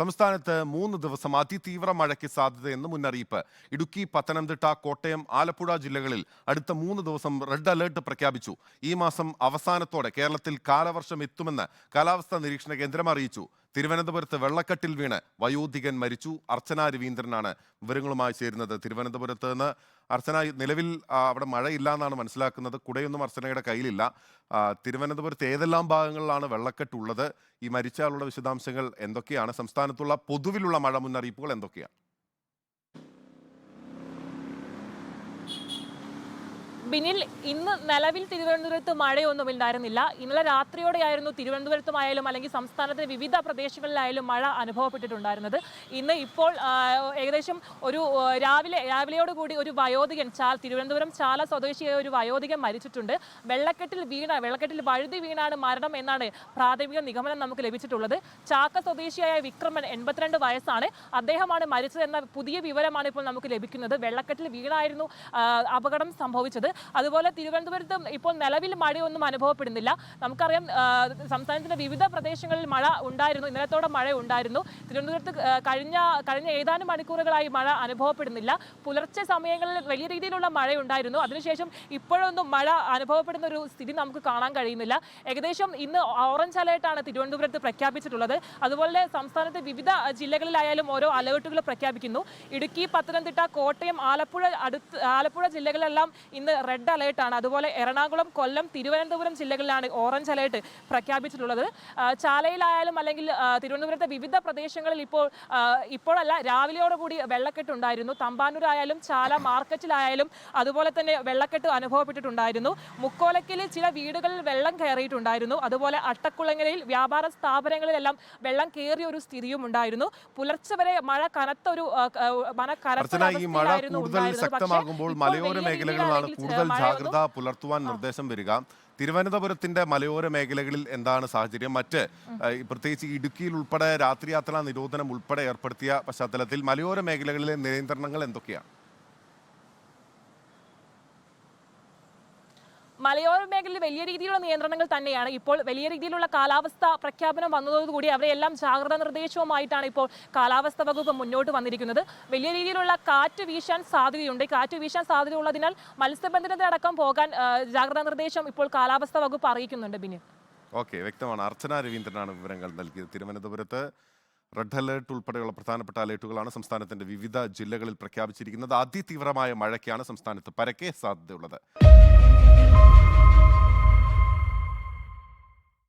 സംസ്ഥാനത്ത് മൂന്ന് ദിവസം അതിതീവ്ര മഴയ്ക്ക് സാധ്യതയെന്ന് മുന്നറിയിപ്പ്. ഇടുക്കി പത്തനംതിട്ട കോട്ടയം ആലപ്പുഴ ജില്ലകളിൽ അടുത്ത മൂന്ന് ദിവസം റെഡ് അലേർട്ട് പ്രഖ്യാപിച്ചു. ഈ മാസം അവസാനത്തോടെ കേരളത്തിൽ കാലവർഷം എത്തുമെന്ന് കാലാവസ്ഥാ നിരീക്ഷണ കേന്ദ്രം അറിയിച്ചു. തിരുവനന്തപുരത്ത് വെള്ളക്കെട്ടിൽ വീണ് വയോധികൻ മരിച്ചു. അർച്ചന രവീന്ദ്രനാണ് വിവരങ്ങളുമായി ചേരുന്നത്. തിരുവനന്തപുരത്ത് നിന്ന് അർച്ചന നിലവിൽ അവിടെ മഴയില്ല എന്നാണ് മനസ്സിലാക്കുന്നത്. കുടയൊന്നും അർച്ചനയുടെ കയ്യിലില്ല. തിരുവനന്തപുരത്ത് ഏതെല്ലാം ഭാഗങ്ങളിലാണ് വെള്ളക്കെട്ടുള്ളത്? ഈ മരിച്ചയാളുടെ വിശദാംശങ്ങൾ എന്തൊക്കെയാണ്? സംസ്ഥാനത്തുള്ള പൊതുവിലുള്ള മഴ മുന്നറിയിപ്പുകൾ എന്തൊക്കെയാണ്? ബിനിൽ ഇന്ന് നിലവിൽ തിരുവനന്തപുരത്ത് മഴയൊന്നും ഉണ്ടായിരുന്നില്ല. ഇന്നലെ രാത്രിയോടെയായിരുന്നു തിരുവനന്തപുരത്തുമായാലും അല്ലെങ്കിൽ സംസ്ഥാനത്തെ വിവിധ പ്രദേശങ്ങളിലായാലും മഴ അനുഭവപ്പെട്ടിട്ടുണ്ടായിരുന്നത്. ഇന്ന് ഇപ്പോൾ ഏകദേശം ഒരു രാവിലെ രാവിലെയോട് കൂടി ഒരു വയോധികൻ ചാൽ തിരുവനന്തപുരം ചാല സ്വദേശിയായ ഒരു വയോധികൻ മരിച്ചിട്ടുണ്ട്. വെള്ളക്കെട്ടിൽ വീണ വെള്ളക്കെട്ടിൽ വഴുതി വീണാണ് മരണം എന്നാണ് പ്രാഥമിക നിഗമനം നമുക്ക് ലഭിച്ചിട്ടുള്ളത്. ചാക്ക സ്വദേശിയായ വിക്രമൻ എൺപത്തിരണ്ട് വയസ്സാണ്. അദ്ദേഹമാണ് മരിച്ചതെന്ന പുതിയ വിവരമാണ് ഇപ്പോൾ നമുക്ക് ലഭിക്കുന്നത്. വെള്ളക്കെട്ടിൽ വീണായിരുന്നു അപകടം സംഭവിച്ചത്. അതുപോലെ തിരുവനന്തപുരത്തും ഇപ്പോൾ നിലവിൽ മഴയൊന്നും അനുഭവപ്പെടുന്നില്ല. നമുക്കറിയാം സംസ്ഥാനത്തിന്റെ വിവിധ പ്രദേശങ്ങളിൽ മഴ ഉണ്ടായിരുന്നു ഇന്നലത്തോടെ മഴ ഉണ്ടായിരുന്നു. തിരുവനന്തപുരത്ത് കഴിഞ്ഞ കഴിഞ്ഞ ഏതാനും മണിക്കൂറുകളായി മഴ അനുഭവപ്പെടുന്നില്ല. പുലർച്ചെ സമയങ്ങളിൽ വലിയ രീതിയിലുള്ള മഴ ഉണ്ടായിരുന്നു. അതിനുശേഷം ഇപ്പോഴൊന്നും മഴ അനുഭവപ്പെടുന്ന ഒരു സ്ഥിതി നമുക്ക് കാണാൻ കഴിയുന്നില്ല. ഏകദേശം ഇന്ന് ഓറഞ്ച് അലേർട്ടാണ് തിരുവനന്തപുരത്ത് പ്രഖ്യാപിച്ചിട്ടുള്ളത്. അതുപോലെ സംസ്ഥാനത്തെ വിവിധ ജില്ലകളിലായാലും ഓരോ അലേർട്ടുകൾ പ്രഖ്യാപിക്കുന്നു. ഇടുക്കി പത്തനംതിട്ട കോട്ടയം ആലപ്പുഴ അടുത്ത് ആലപ്പുഴ ജില്ലകളെല്ലാം ഇന്ന് റെഡ് അലേർട്ടാണ് അതുപോലെ എറണാകുളം കൊല്ലം തിരുവനന്തപുരം ജില്ലകളിലാണ് ഓറഞ്ച് അലേർട്ട് പ്രഖ്യാപിച്ചിട്ടുള്ളത്. ചാലയിലായാലും അല്ലെങ്കിൽ തിരുവനന്തപുരത്തെ വിവിധ പ്രദേശങ്ങളിൽ ഇപ്പോൾ ഇപ്പോഴല്ല രാവിലെയോടുകൂടി വെള്ളക്കെട്ടുണ്ടായിരുന്നു തമ്പാനൂരായാലും ചാല മാർക്കറ്റിലായാലും അതുപോലെ തന്നെ വെള്ളക്കെട്ട് അനുഭവപ്പെട്ടിട്ടുണ്ടായിരുന്നു. മുക്കോലക്കിൽ ചില വീടുകളിൽ വെള്ളം കയറിയിട്ടുണ്ടായിരുന്നു. അതുപോലെ അട്ടക്കുളങ്ങരയിൽ വ്യാപാര സ്ഥാപനങ്ങളിലെല്ലാം വെള്ളം കയറിയ ഒരു സ്ഥിതിയും ഉണ്ടായിരുന്നു. പുലർച്ചെ വരെ മഴ കനത്ത ഒരു മഴ കനത്ത മലയോര അവസ്ഥയിലായിരുന്നു കൂടുതൽ കൂടുതൽ ജാഗ്രത പുലർത്തുവാൻ നിർദ്ദേശം വരിക. തിരുവനന്തപുരത്തിന്റെ മലയോര മേഖലകളിൽ എന്താണ് സാഹചര്യം? മറ്റ് പ്രത്യേകിച്ച് ഇടുക്കിയിൽ ഉൾപ്പെടെ രാത്രിയാത്രാ നിരോധനം ഉൾപ്പെടെ ഏർപ്പെടുത്തിയ പശ്ചാത്തലത്തിൽ മലയോര മേഖലകളിലെ നിയന്ത്രണങ്ങൾ എന്തൊക്കെയാണ്? മലയോര മേഖലയിൽ വലിയ രീതിയിലുള്ള നിയന്ത്രണങ്ങൾ തന്നെയാണ്. ഇപ്പോൾ വലിയ രീതിയിലുള്ള കാലാവസ്ഥ പ്രഖ്യാപനം വന്നതോടുകൂടി അവരെല്ലാം ജാഗ്രതാ നിർദ്ദേശവുമായിട്ടാണ് ഇപ്പോൾ കാലാവസ്ഥ വകുപ്പ് മുന്നോട്ട് വന്നിരിക്കുന്നത്. വലിയ രീതിയിലുള്ള കാറ്റ് വീശാൻ സാധ്യതയുണ്ട്. കാറ്റ് വീശാൻ സാധ്യതയുള്ളതിനാൽ മത്സ്യബന്ധനത്തിനടക്കം പോകാൻ ജാഗ്രതാ നിർദ്ദേശം ഇപ്പോൾ കാലാവസ്ഥ വകുപ്പ് അറിയിക്കുന്നുണ്ട് ബിനു ഓക്കെ വ്യക്തമാണ്. അർച്ചന രവീന്ദ്രനാണ് വിവരങ്ങൾ നൽകിയത്. തിരുവനന്തപുരത്ത് റെഡ് അലേർട്ട് ഉൾപ്പെടെയുള്ള പ്രധാനപ്പെട്ട അലേർട്ടുകളാണ് സംസ്ഥാനത്തിന്റെ വിവിധ ജില്ലകളിൽ പ്രഖ്യാപിച്ചിരിക്കുന്നത്. അതിതീവ്രമായ മഴയ്ക്കാണ് സംസ്ഥാനത്ത് പരക്കെ സാധ്യതയുള്ളത്.